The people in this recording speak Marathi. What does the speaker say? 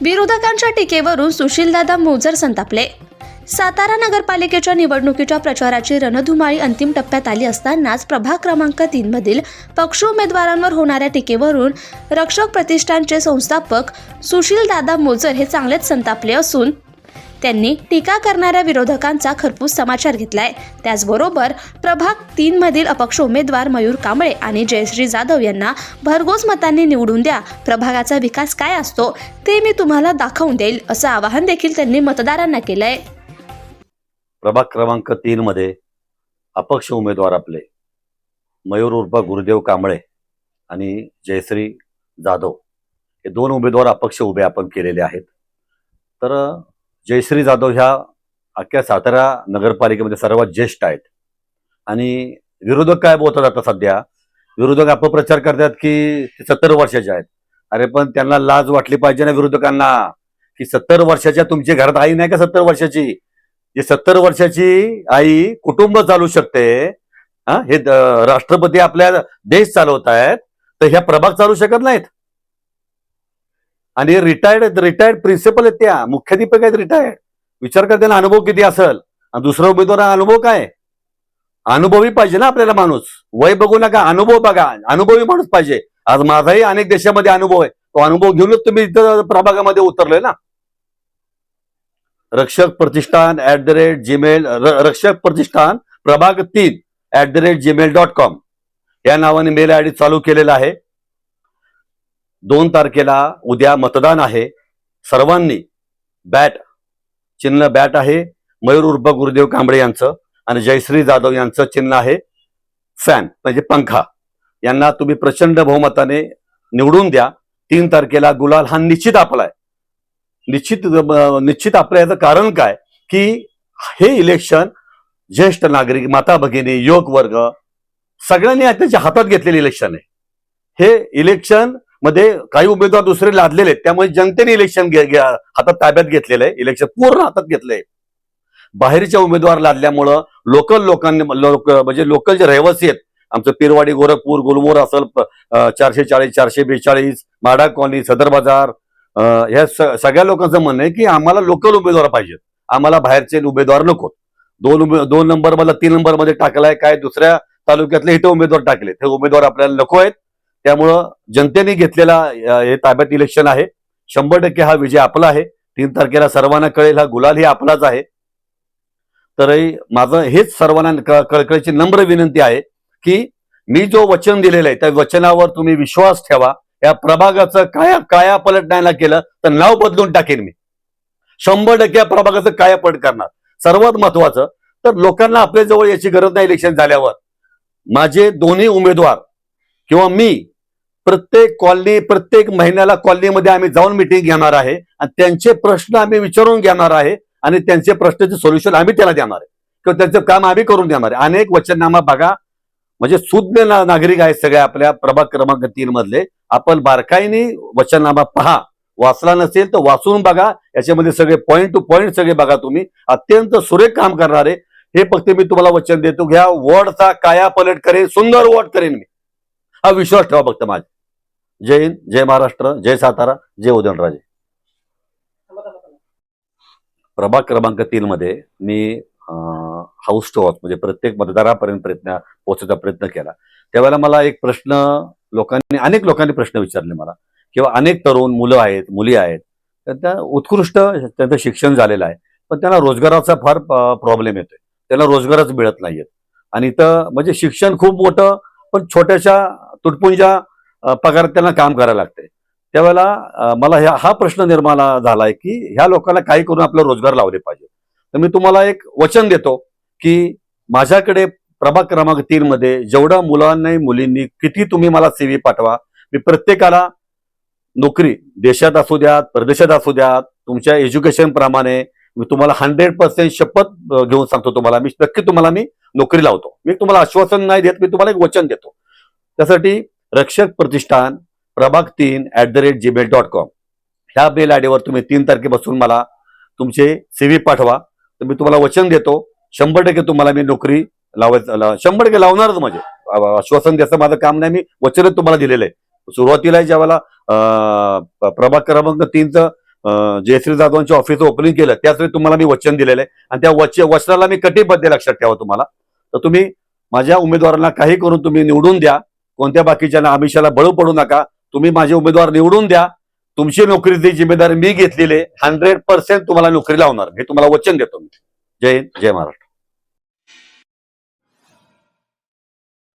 विरोधकांच्या टीकेवरून सुशीलदादा मोजर संतापले. सातारा नगरपालिकेच्या निवडणुकीच्या प्रचाराची रणधुमाळी अंतिम टप्प्यात आली असतानाच प्रभाग क्रमांक तीन मधील पक्ष उमेदवारांवर होणाऱ्या टीकेवरून रक्षक प्रतिष्ठानचे संस्थापक सुशीलदादा मोजर हे चांगलेच संतापले असून त्यांनी टीका करणाऱ्या विरोधकांचा खरपूस समाचार घेतलाय. त्याचबरोबर प्रभाग तीन मधील अपक्ष उमेदवार मयूर कांबळे आणि जयश्री जाधव यांना भरघोस मतांनी निवडून द्या. प्रभागाचा विकास काय असतो ते मी तुम्हाला दाखवून देईल असं आवाहन देखील त्यांनी मतदारांना केलंय. प्रभाग क्रमांक तीन मध्ये अपक्ष उमेदवार आपले मयूर उर्फ गुरुदेव कांबळे आणि जयश्री जाधव हे दोन उमेदवार अपक्ष उभे आपण केलेले आहेत. तर जयश्री जाधव ह्या अख्ख्या सातारा नगरपालिकेमध्ये सर्वात ज्येष्ठ आहेत. आणि विरोधक काय बोलतात आता सध्या? विरोधक अपप्रचार करतात की ते सत्तर वर्षाचे आहेत. अरे पण त्यांना लाज वाटली पाहिजे ना विरोधकांना की सत्तर वर्षाच्या तुमची घरात आई नाही का सत्तर वर्षाची? जे सत्तर वर्षाची आई कुटुंब चालू शकते हा हे राष्ट्रपती आपल्या देश चालवत आहेत तर ह्या प्रभाग चालू शकत नाहीत. आणि रिटायर्ड रिटायर्ड प्रिन्सिपल आहेत त्या. मुख्याध्यापक आहेत रिटायर्ड विचार कर त्यांना अनुभव किती असेल. आणि दुसरा उमेदवार अनुभव काय? अनुभवी पाहिजे ना आपल्याला माणूस. वय बघू नका अनुभव बघा. अनुभवी माणूस पाहिजे. आज माझाही अनेक देशामध्ये अनुभव आहे. तो अनुभव घेऊनच तुम्ही इथं प्रभागामध्ये उतरलोय ना. Rakshak Pratishthan at the rate Gmail Rakshak Pratishthan प्रभाग तीन at the rate Gmail dot com या नावाने मेल आय डी चालू केलेला आहे. दोन तारखेला उद्या मतदान आहे. सर्वांनी बॅट चिन्ह बॅट आहे. मयूर उर्फ गुरुदेव कांबळे यांचं आणि जयश्री जाधव यांचं चिन्ह आहे. फॅन म्हणजे पंखा. यांना तुम्ही प्रचंड बहुमताने निवडून द्या. तीन तारखेला गुलाल हा निश्चित आपलाय निश्चित निश्चित आपल्याचं कारण काय? की हे इलेक्शन ज्येष्ठ नागरिक माता भगिनी युवक वर्ग सगळ्यांनी त्यांच्या हातात घेतलेले इलेक्शन आहे. हे इलेक्शन मध्ये काही उमेदवार दुसरे लादलेले आहेत. त्यामुळे जनतेने इलेक्शन हातात ताब्यात घेतलेलं आहे. इलेक्शन पूर्ण हातात घेतलंय. बाहेरच्या उमेदवार लादल्यामुळं लोकल लोकांनी लोक म्हणजे लोकल जे रहिवासी आहेत आमचं पिरवाडी गोरखपूर गुलमोर असल चारशे चाळीस चारशे बेचाळीस माडा कॉलनी सदर बाजार ह्या सगळ्या लोकांचं म्हणणं आहे की आम्हाला लोकल उमेदवार पाहिजेत. आम्हाला बाहेरचे उमेदवार नको दोन उमे दोन नंबर मला तीन नंबरमध्ये टाकलाय काय दुसऱ्या तालुक्यातले इथे उमेदवार टाकले हे उमेदवार आपल्याला नको आहेत. त्यामुळं जनतेने घेतलेला हे ताब्यात इलेक्शन आहे. शंभर टक्के हा विजय आपला आहे. तीन तारखेला सर्वांना कळेल हा गुलाल ही आपलाच आहे. तर माझं हेच सर्वांना कळकळीची नम्र विनंती आहे की मी जो वचन दिलेलं आहे त्या वचनावर तुम्ही विश्वास ठेवा. या प्रभागाचं काया काया पलट नाही ना केलं तर नाव बदलून टाकेन मी. शंभर टक्के या प्रभागाचं काया पलट करणार. सर्वात महत्वाचं तर लोकांना आपल्या जवळ याची गरज नाही इलेक्शन झाल्यावर. माझे दोन्ही उमेदवार किंवा मी प्रत्येक कॉलनी प्रत्येक महिन्याला कॉलनीमध्ये आम्ही जाऊन मिटिंग घेणार आहे आणि त्यांचे प्रश्न आम्ही विचारून घेणार आहे आणि त्यांचे प्रश्नाचे सोल्युशन आम्ही त्याला देणार आहे. किंवा त्यांचं काम आम्ही करून देणार आहे. अनेक वचननामा बघा. म्हणजे सुज्ञ नागरिक आहेत सगळ्या आपल्या प्रभाग क्रमांक तीन मधले. आपण बारकाईने वचननामा पहा. वाचला नसेल तर वाचून बघा. याच्यामध्ये सगळे पॉईंट टू पॉईंट सगळे बघा तुम्ही. अत्यंत सुरेख काम करणारे. हे फक्त मी तुम्हाला वचन देतो. घ्या. वॉर्डचा काया पलट करेन. सुंदर वॉर्ड करेन मी. हा विश्वास ठेवा फक्त माझा जय हिंद जय महाराष्ट्र जय सातारा जय उदयनराजे. प्रभाग क्रमांक तीन मध्ये मी हाऊस टू हाऊस म्हणजे प्रत्येक मतदारापर्यंत प्रयत्न पोहोचायचा प्रयत्न केला. त्यावेळेला मला एक प्रश्न लोकांनी अनेक लोकांनी प्रश्न विचारले मला. किंवा अनेक तरुण मुलं आहेत मुली आहेत तर त्या उत्कृष्ट त्यांचं शिक्षण झालेलं आहे पण त्यांना रोजगाराचा फार प्रॉब्लेम येतोय. त्यांना रोजगारच मिळत नाहीयेत. आणि इथं म्हणजे शिक्षण खूप मोठं पण छोट्याशा तुटपुंजा पगार पगारात त्यांना काम करायला लागते. त्यावेळेला मला ह्या हा प्रश्न निर्माण झालाय की ह्या लोकांना काही करून आपला रोजगार लावले पाहिजे. तर मी तुम्हाला एक वचन देतो की माझ्याकडे प्रभाग क्रमांक तीन मध्ये जेवढ्या मुलांनी मुलींनी किती तुम्ही मला सीव्ही पाठवा मी प्रत्येकाला नोकरी देशात असू द्यात परदेशात असू द्यात तुमच्या एज्युकेशन प्रमाणे मी तुम्हाला हंड्रेड पर्सेंट शपथ घेऊन सांगतो तुम्हाला. मी नक्की तुम्हाला मी नोकरी लावतो. मी तुम्हाला आश्वासन नाही देत मी तुम्हाला एक वचन देतो. त्यासाठी रक्षक प्रतिष्ठान प्रभाग तीन at the rate Gmail dot com ह्या मेल आयडीवर तुम्ही तीन तारखेपासून मला तुमचे सीव्ही पाठवा. तर मी तुम्हाला वचन देतो. शंभर टक्के तुम्हाला मी नोकरी लावायचं ला- शंभर टक्के लावणारच म्हणजे. आश्वासन द्यायचं माझं काम नाही. मी वचनच तुम्हाला दिलेलं आहे. सुरुवातीला ज्या वेळेला प्रभाग क्रमांक तीनचं जयश्री जाधवांच्या ऑफिस ओपनिंग केलं त्याच वेळी तुम्हाला मी वचन दिलेलं आहे. आणि त्या वच वचनाला मी कटिबद्ध लक्षात ठेवा तुम्हाला. तर तुम्ही माझ्या उमेदवारांना काही करून तुम्ही निवडून द्या. कोणत्या बाकीच्या आमिषाला बळू पडू नका. तुम्ही माझे उमेदवार निवडून द्या. तुमची नोकरीची जिम्मेदारी मी घेतलेली हंड्रेड पर्सेंट तुम्हाला नोकरी लावणार. हे तुम्हाला वचन देतो मी. जय हिंद जय महाराष्ट्र.